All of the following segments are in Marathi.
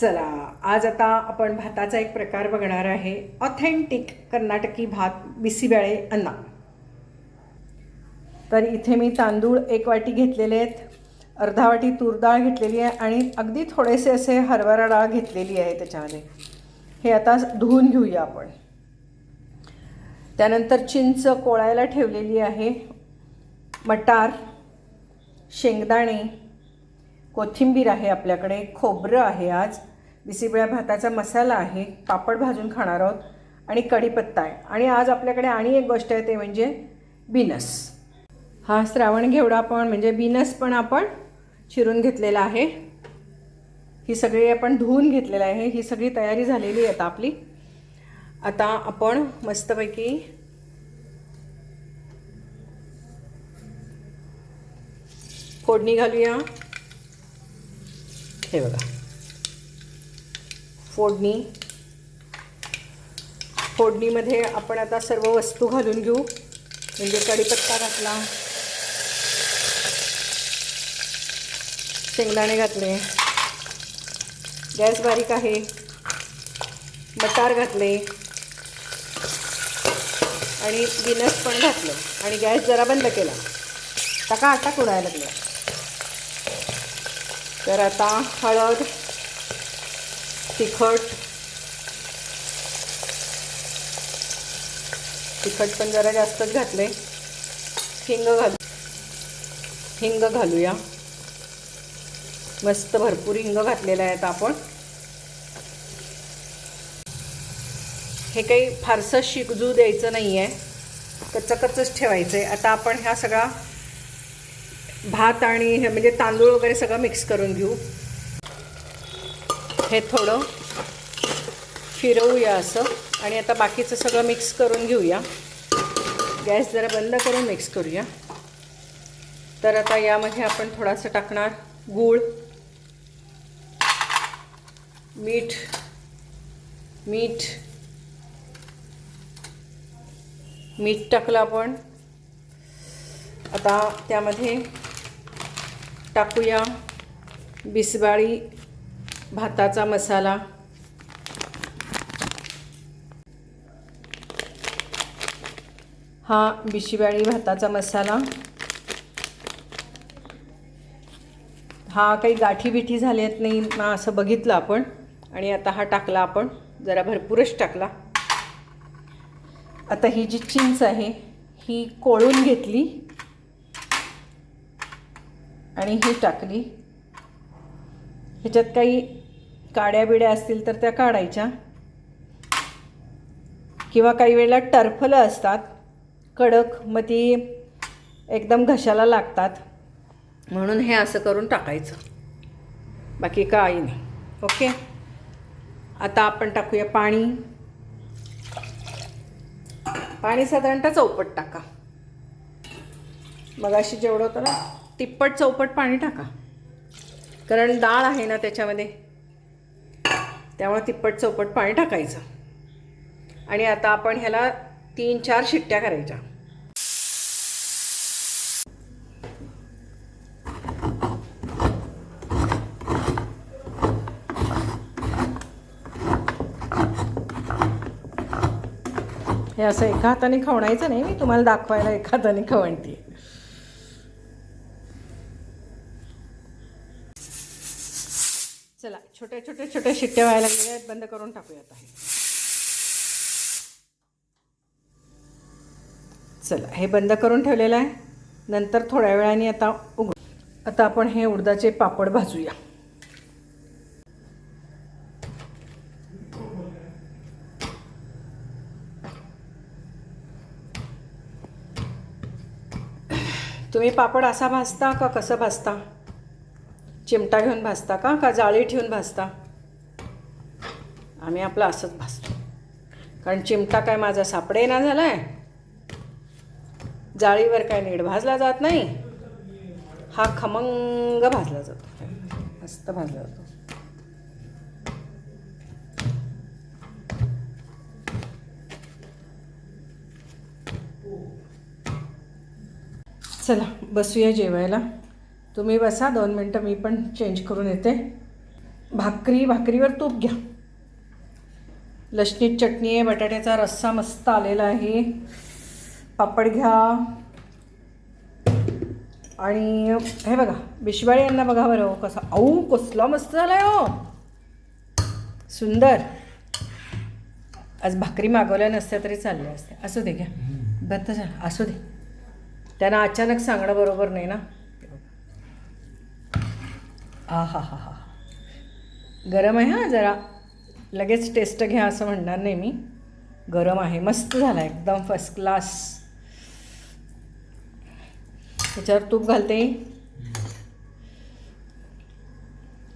चला आज आता आपण भाताचा एक प्रकार बघणार आहे. ऑथेंटिक कर्नाटकी भात बिसीबेळे अन्ना तर इथे मी तांदूळ एक वाटी घेतलेले आहेत. अर्धा वाटी तूर डाळ घेतलेली आहे आणि अगदी थोडेसे असे हरभरा डाळ घेतलेली आहे त्याच्यामध्ये. हे आता धुवून घेऊया आपण. त्यानंतर चिंच कोळायला ठेवलेली आहे. मटार शेंगदाणे कोथिंबीर आहे आपल्याकडे खोबरं आहे आज. बिसीबिळ्या भाताचा मसाला आहे पापड भाजून खाणार आहोत आणि कढीपत्ता आहे. आणि आज आपल्याकडे आणि एक गोष्ट आहे ते म्हणजे बिनस. हा श्रावण घेवडा पण म्हणजे बिनस पण आपण चिरून घेतलेला आहे. ही सगळी आपण धुवून घेतलेलं आहे. ही सगळी तयारी झालेली आहे आता आपली. आता आपण मस्तपैकी फोडणी घालूया. हे बघा. फोडणी. फोडणीमध्ये आपण आता सर्व वस्तू घालून घेऊ. म्हणजे कढीपत्ता घातला. शेंगदाणे घातले. गॅस बारीक आहे. मटार घातले. आणि बिनस पण घातलं. आणि गॅस जरा बंद केला. टाका आटा कुडायला लागला. तर आता हळद तिखट तिखट पण जरा जास्तच घातले हिंग घाल हिंग घालूया. मस्त भरपूर हिंग घातलेलं आहे आता आपण. हे काही फारसं शिकजू द्यायचं नाही आहे कच्चं कच्चंच ठेवायचं आहे आता आपण ह्या सगळा भात आणि हे म्हणजे तांदूळ वगैरे सगळं मिक्स करून घेऊ. हे थोडं फिरवूया असं. आणि आता बाकीचं सगळं मिक्स करून घेऊया. गॅस जरा बंद करून मिक्स करूया. तर आता यामध्ये आपण थोडासा टाकणार गूळ मीठ मीठ मीठ टाकलं आपण. आता त्यामध्ये टाकूया. बिसबाळी भाताचा मसाला. हा बिशिवाळी भाताचा मसाला. हा काही गाठी बिठी झाल्यात नाही ना असं बघितलं आपण. आणि आता हा टाकला आपण. जरा भरपूरच टाकला. आता ही जी चिंच आहे ही कोळून घेतली. आणि ही टाकली. ह्याच्यात काही काड्या बिड्या असतील तर त्या काढायच्या. किंवा काही वेळेला टरफलं असतात. कडक मग ती एकदम घशाला लागतात. म्हणून हे असं करून टाकायचं. बाकी काही नाही. ओके? आता आपण टाकूया पाणी. पाणी साधारणतः चौपट टाका. मग अशी जेवढं होतं ना तिप्पट चौपट पाणी टाका. कारण डाळ आहे ना त्याच्यामध्ये. त्यामुळे तिप्पट चौपट पाणी टाकायचं. आणि आता आपण ह्याला तीन चार शिट्ट्या करायच्या. हे असं एका हाताने खवणायचं नाही मी तुम्हाला दाखवायला एका हाताने खवणते. छोट्या छोट्या छोट्या शिट्ट्या व्हायला लागलेल्या आहेत. बंद करून टाकूयात आहे. चला हे बंद करून ठेवलेलं आहे. नंतर थोड्या वेळाने आता उघड. आता आपण हे उडदाचे पापड भाजूया. तुम्ही पापड असा भाजता का कसं भाजता? चिमटा घेऊन भाजता का? का जाळी ठेवून भाजता? आम्ही आपलं असंच भाजतो. कारण चिमटा काय माझा सापडे ना झाला आहे जाळीवर काय नीट भाजला जात नाही? हा खमंग भाजला जातो. मस्त भाजला जातो. चला बसूया जेवायला. तुम्ही बसा दोन मिनटं मी पण चेंज करून येते. भाकरी भाकरीवर तूप घ्या. लसणीत चटणी आहे बटाट्याचा रस्सा मस्त आलेला आहे. पापड घ्या. आणि हे बघा बिशवाळे यांना बघा बरं हो कसा. औ कसला मस्त झाला आहे हो. सुंदर. आज भाकरी मागवल्या नसत्या तरी चालल्या असत्या. असू दे घ्या. बंद झालं असू दे. त्यांना अचानक सांगणं बरोबर नाही ना. आ हा हा हा गरम आहे हां जरा. लगेच टेस्ट घ्या असं म्हणणार नाही मी. गरम आहे. मस्त झाला एकदम फर्स्ट क्लास त्याच्यावर तूप घालते.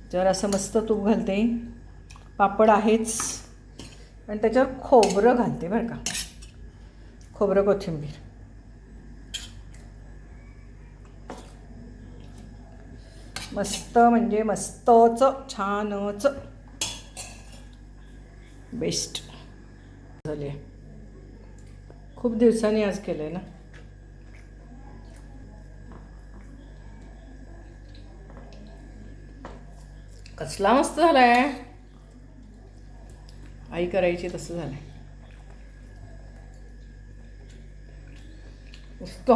त्याच्यावर असं मस्त तूप घालते. पापड आहेच. आणि त्याच्यावर खोबरं घालते बरं का. खोबरं कोथिंबीर. मस्त म्हणजे मस्तच छानच. बेस्ट झाली. आहे. खूप दिवसांनी आज केलं आहे ना? कसला मस्त झालाय. आई करायची तसं झालंय. मस्त.